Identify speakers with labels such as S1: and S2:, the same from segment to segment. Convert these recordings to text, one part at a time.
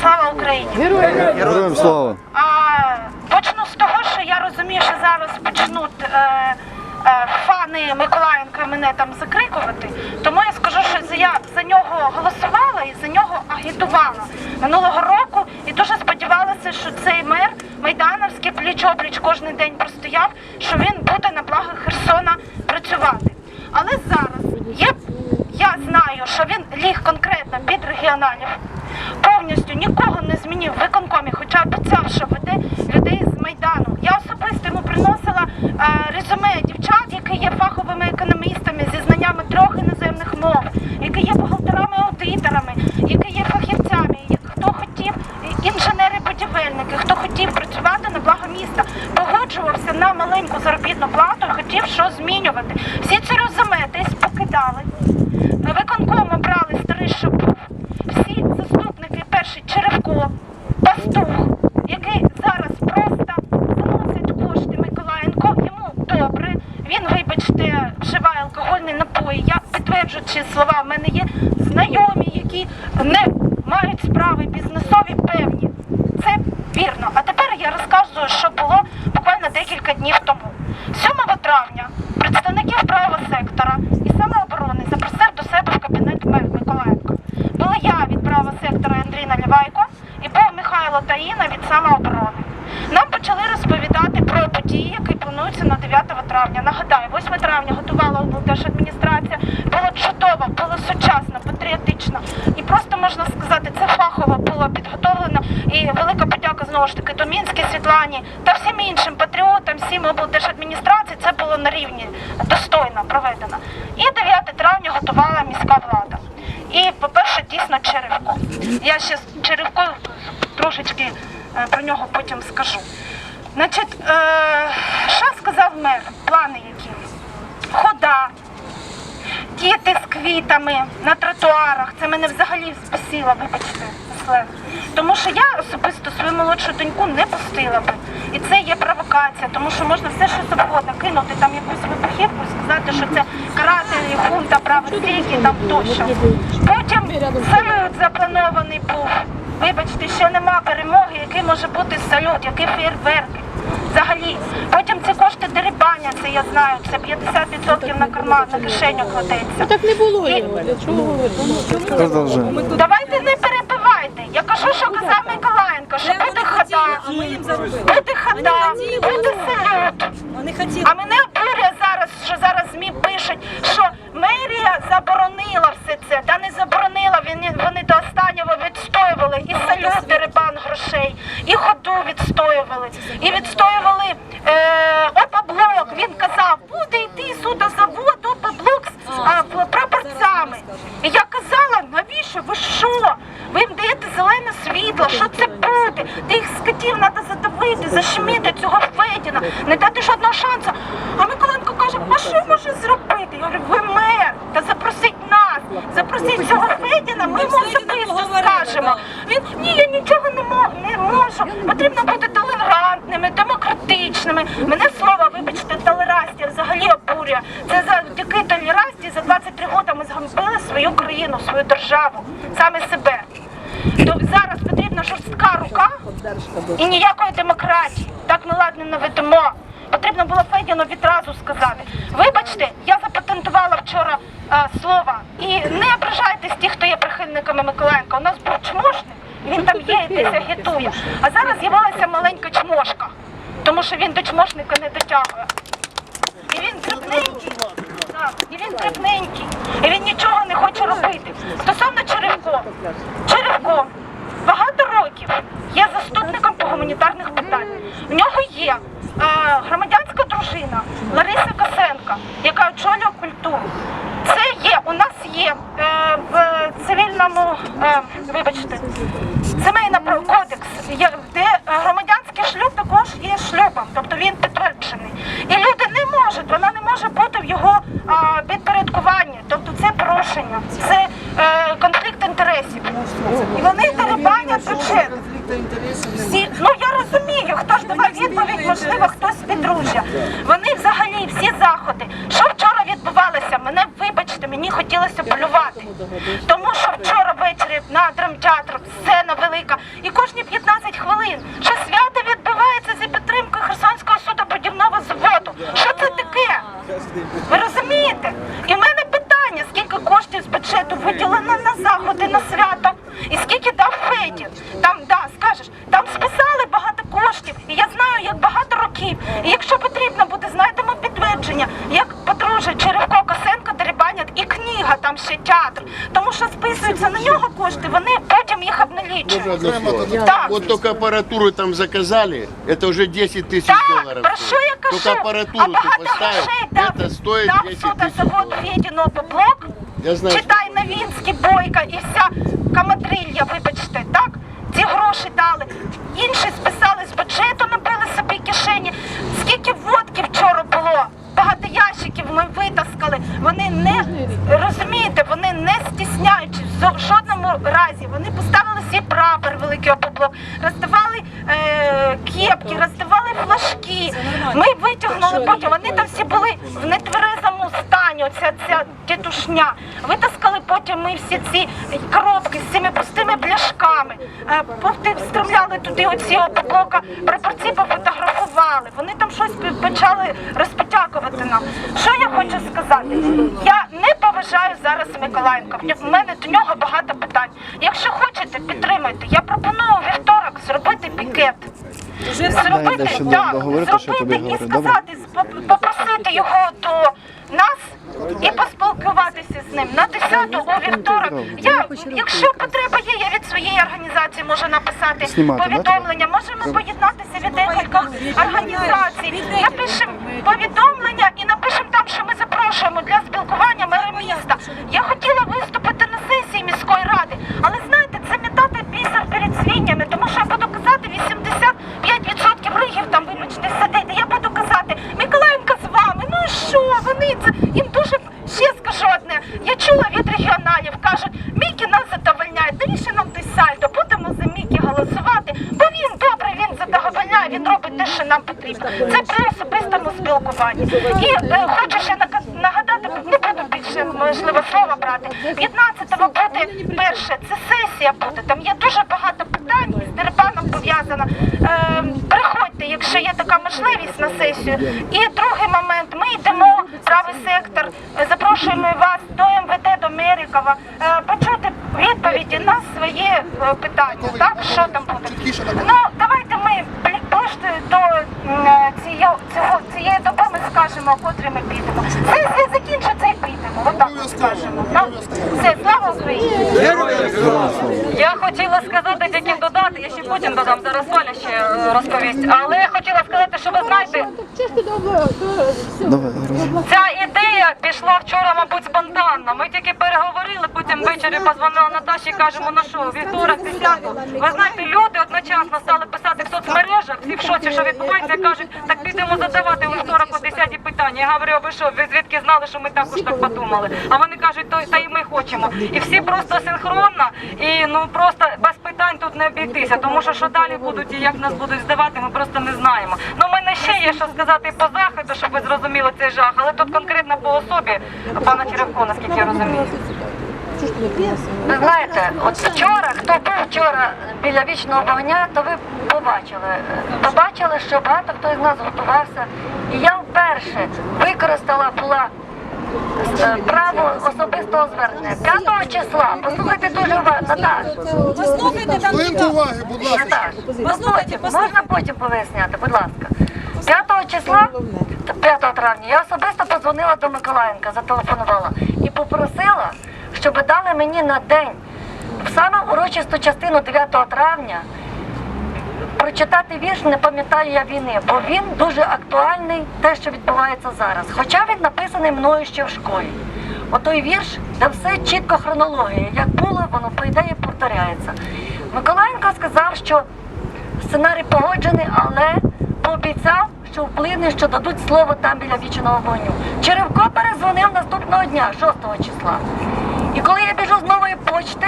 S1: Слава Україні!
S2: Героям слава!
S1: А, почну з того, що я розумію, що зараз почнуть е, е, фани Миколаєнка мене там закрикувати. Тому я скажу, що я за нього голосувала і за нього агітувала минулого року. І дуже сподівалася, що цей мер Майдановський пліч-опліч кожен день простояв, що він буде на благо Херсона працювати. Але зараз є, я знаю, що він ліг конкретно під регіоналів повністю нікого не змінив в виконкомі, хоча обіцяв, що веде людей з Майдану. Я особисто йому приносила е, резюме дівчат, які є фаховими економістами зі знаннями трьох іноземних мов, які є бухгалтерами-аудиторами, які є фахівцями, хто хотів, інженери-будівельники, хто хотів працювати на благо міста, погоджувався на маленьку заробітну плату і хотів що змінювати. Всі ці резюме десь покидали. Виконком обрали старий що був. Всі заступники, перший Черевко, Пастух, який зараз просто заносить кошти Миколаєнко, йому добре. Він, вибачте, вживає алкогольні напої. Я підтверджую ці слова. В мене є знайомі, які не мають справи бізнесові певні. Це вірно. А тепер я розказую, що було буквально декілька днів тому. 7 травня представників правого сектора і самооборони запросив до себе в кабінет мер Миколаєнко. Була я від правого сектора Андрій Наливайко і був Михайло Таїна від самооборони. Нам почали розповідати події, які плануються на 9 травня. Нагадаю, 8 травня готувала облдержадміністрація. Було чудово, було сучасно, патріотично. І просто можна сказати, це фахово було підготовлено. І велика подяка знову ж таки Домінській Світлані та всім іншим патріотам, всім облдержадміністрації. Це було на рівні достойно проведено. І 9 травня готувала міська влада. І, по-перше, дійсно Черевко. Я ще Черевко трошечки е, про нього потім скажу. Значить, е, що сказав мер? Плани які? Хода, діти з квітами на тротуарах. Це мене взагалі спасило, вибачте. Тому що я особисто свою молодшу доньку не пустила би. І це є провокація, тому що можна все що завгодно кинути там якусь вибухівку сказати, що це карателі, хунта, правосійки там тощо. Потім салют запланований був. Вибачте, ще нема перемоги, який може бути салют, які фейерверки. Взагалі, потім ці кошти дерибаняться, я знаю, це 50% на карман, на кишеню кладеться.
S3: Так не було його. Для чого говорити?
S2: Продовжуємо.
S1: Давайте не перебивайте. Я кажу, що казав Миколаєнко, що буде хода, буде хода, буде салют.
S4: Вони хотіли.
S1: А мене обурює зараз, що зараз ЗМІ пишуть, що мерія заборонила все це. Та не заборонила, вони, вони до останнього відстоювали і салют дерибан грошей, і ходу відстоювали, і відстоювали е, опоблок. Він казав, буде йти судозавод, опоблок з а, прапорцями. І я казала, навіщо? Ви що? Ви їм даєте зелене світло, що це буде? Та їх скотів треба задавити, защемити цього Федіна, не дати жодного шансу. А Миколенко каже, а що може зробити? Я говорю, ви мер, та запросіть нас, запросіть цього Федіна, ми особисто
S4: поговорили,
S1: скажемо. Він ні, я нічого не, мо- не можу. Потрібно бути толерантними, демократичними. Мене слово, вибачте, толерастія взагалі обурює. Це завдяки толерастії за 23 роки ми згамбили свою країну, свою державу, саме себе. То зараз потрібна жорстка рука і ніякої демократії. Так ми ладно не ведемо. Потрібно було Федіну відразу сказати. Вибачте, я запатентувала вчора е, слова. І не ображайтесь ті, хто є прихильниками Миколаєнка. У нас був чмошник, він там є і десь агітує. А зараз з'явилася маленька чмошка, тому що він до чмошника не дотягує. І він дрібненький. Так, і він дрібненький. І він нічого не хоче робити. Стосовно Черевко. Черевко багато років є заступником по гуманітарних питань. В нього є е, громадянська дружина Лариса Косенко, яка очолює культуру. Є, у нас є е, в цивільному, е, вибачте, сімейний кодекс, де е, громадянський шлюб також є шлюбом, тобто він підтверджений. І люди не можуть, вона не може бути в його а, підпорядкуванні. Тобто це порушення, це е, конфлікт інтересів. І вони дерибанять бюджет. Всі, ну я розумію, хто ж давав відповідь, можливо, хтось з підружжя. Вони взагалі всі заходи. Що мені хотілося полювати. Тому що вчора ввечері на драмтеатр сцена велика. І кожні 15 хвилин, що свято відбувається за підтримкою Херсонського судобудівного заводу. Що це таке? Ви розумієте? І в мене питання, скільки коштів з бюджету виділено на заходи на свято, і скільки дав Федір. Там, да, скажеш, там списали багато коштів, і я знаю, як багато років. І якщо потрібно буде, знайдемо підтвердження, як подружжя Черевко, Косенко, Дерибанят і книга, там ще театр. Тому що списуються на нього кошти, вони потім їх обналічують
S4: Одно слово.
S1: Так.
S4: Вот только аппаратуру там заказали, это уже 10 тысяч
S1: Так,
S4: долларов.
S1: про що я кажу?
S4: Только аппаратуру
S1: а
S4: ты
S1: багато
S4: поставил,
S1: грошей дав,
S4: это стоит
S1: дав
S4: 10
S1: суд
S4: тысяч
S1: завод
S4: долларов.
S1: Федіного Поблок,
S4: Я знаю,
S1: читай Новінський, Бойка і вся камадрилья, вибачте, так? Ці гроші дали. Інші списали з бюджету, набили собі кишені. Скільки водки вчора було? Багато ящиків ми витаскали. Вони не розумієте, вони не стісняючись в жодному разі. Вони поставили свій прапор великий опоблок, роздавали е, кепки, роздавали флажки. Ми витягнули потім. Вони там всі були в нетверезому стані. Оця ця дідушня. Витаскали потім ми всі ці коробки з цими пустими пляшками. Е, повти- встромляли туди оці опоблока, прапорці пофотографували. Вони там щось почали розпотякувати нам. Що я хочу сказати? Я не поважаю зараз Миколаєнка. В мене до нього багато питань. Якщо хочете, підтримайте. Я пропоную у вівторок зробити пікет. Зробити, так, зробити і сказати, поп- попросити його до нас і поспілкуватися з ним на 10 у вівторок. Я, якщо потреба є, я від своєї організації можу написати повідомлення. Можемо поєднатися від декількох організацій. Напишемо повідомлення і напишемо там, що ми запрошуємо для спілкування мера міста. Я хотіла виступити на сесії міської ради, але знаєте, це метати бісер перед свинями, тому що я буду казати 85% ригів там, вибачте, сидить. І Я буду казати, Миколаївка з вами. Ну і що? Вони це їм дуже ще скажу одне. Я чула від регіоналів, кажуть, Мікі нас задовольняє. Навіщо нам той сальдо? Будемо за Мікі голосувати, бо він добре, він задовольняє, він робить те, що нам потрібно. Це при особистому спілкуванні. І е, хочу ще нака- нагадати, не буду більше можливо слова брати. 15-го буде перше, це сесія буде. Там є дуже багато питань і з пов'язано. Е, приходьте, якщо є така можливість на сесію. І другий момент, ми йдемо правий сектор, запрошуємо вас до МВД, до Мерікова, е, почути відповіді на свої е, питання. Так, що там буде? Ну, давайте ми ближче до е, цієї, цього, цієї доби ми скажемо, котрі ми підемо. Сесія закінчиться і підемо. Отак ми скажемо. Так? Все, слава Україні!
S5: Я хотіла сказати, тільки додати, я ще потім додам, зараз Валя ще е, розповість. Але я хотіла сказати, що ви знаєте, ця ідея пішла вчора, мабуть, спонтанно. Ми тільки переговорили, потім ввечері позвонила Наташі і кажемо, ну що, вівторок, десятку. Ви знаєте, люди одночасно стали писати в соцмережах, всі в шоці, що відбувається, кажуть, так підемо задавати у вівторок о 10 питання. Я говорю, а ви що, ви звідки знали, що ми також так подумали? А вони кажуть, то та і ми хочемо. І всі просто синхронно, і ну просто без питань тут не обійтися, тому що що далі будуть і як нас будуть здавати, ми просто не знаємо. Ну, в мене ще є що сказати по заходу, щоб ви зрозуміли цей жах, але тут конкретно по особі пана Черевко, наскільки я розумію. Ви знаєте, от вчора, хто був вчора біля вічного вогня, то ви побачили. Побачили, що багато хто із нас готувався. І я вперше використала була право особистого звернення. 5 числа, послухайте дуже уважно, Наташ.
S6: Послухайте там
S4: Хвилинку уваги, будь ласка.
S5: Наташ,
S6: Послухайте,
S5: можна потім поясняти, будь ласка. 5 числа, 5 травня, я особисто подзвонила до Миколаєнка, зателефонувала і попросила, щоб дали мені на день в саме урочисту частину 9 травня прочитати вірш не пам'ятаю я війни, бо він дуже актуальний, те, що відбувається зараз. Хоча він написаний мною ще в школі. Отой вірш, де все чітко хронологія. Як було, воно по ідеї повторяється. Миколаєнко сказав, що сценарій погоджений, але пообіцяв, що вплине, що дадуть слово там біля вічного вогню. Черевко перезвонив наступного дня, 6 числа. І коли я біжу з нової почти,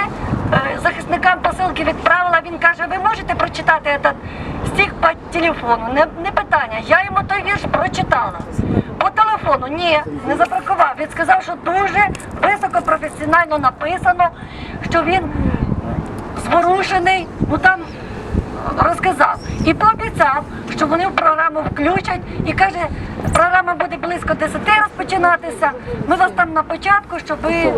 S5: захисникам посилки відправила, він каже, ви можете прочитати этот стих по телефону? Не, не питання. Я йому той вірш прочитала. По телефону ні, не забракував. Він сказав, що дуже високопрофесіонально написано, що він зворушений, ну там розказав і пообіцяв, що вони в програму включать і каже, програма буде близько 10 розпочинатися. Ми вас там на початку, щоб е,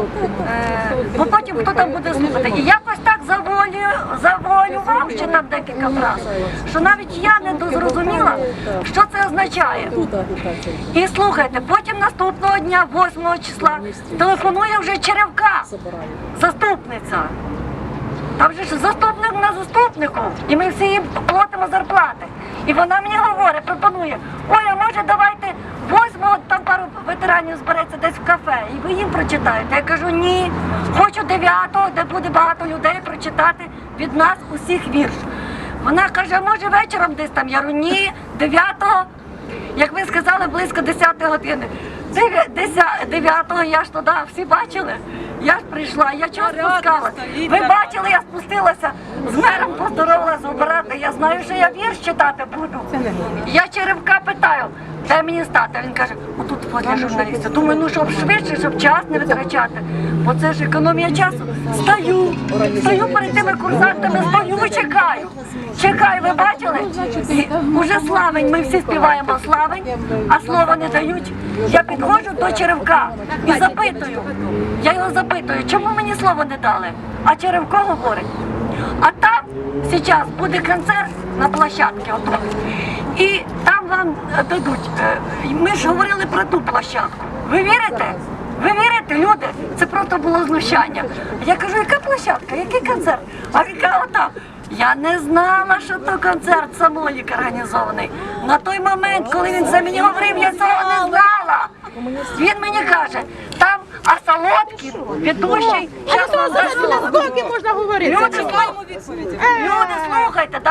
S5: бо потім хто там буде слухати. І якось так заволю, завуалював ще там декілька фраз, що навіть я не дозрозуміла, що це означає. І слухайте, потім наступного дня, 8 числа, телефонує вже Черевка, заступниця. Там же ж заступник на заступнику, і ми всі їм платимо зарплати. І вона мені говорить, пропонує, ой, а може давайте восьмого, там пару ветеранів збереться десь в кафе, і ви їм прочитаєте. Я кажу, ні, хочу дев'ятого, де буде багато людей прочитати від нас усіх вірш. Вона каже, може вечором десь там. Я говорю, ні, дев'ятого, як ви сказали, близько 10 години. Дев'я- деся- я ж туди всі бачили. Я ж прийшла, я чого спускалася? Ви бачили, я спустилася з мером, поздоровалася обирати. Я знаю, що я вірш читати буду. Я черевка питаю, де мені стати? Він каже, отут для журналістів. Думаю, ну щоб швидше, щоб час не витрачати. Бо це ж економія часу. Стою, стою перед тими курсантами, стою, чекаю. Чекаю, ви бачили? І Уже славень, ми всі співаємо славень, а слова не дають. Я підходжу до черевка і запитую. Я його запитую, чому мені слово не дали? А черевко говорить. А там зараз буде концерт на площадці. І там вам дадуть. е, Ми ж говорили про ту площадку. Ви вірите? Ви вірите, люди? Це просто було знущання. Я кажу, яка площадка, який концерт? А каже, отам. Я не знала, що то концерт самолік організований. На той момент, коли він це мені говорив, я цього не знала. Він мені каже, там а Солодкін, ведущий, зараз за
S3: Скільки можна говорити?
S5: Люди, слухайте,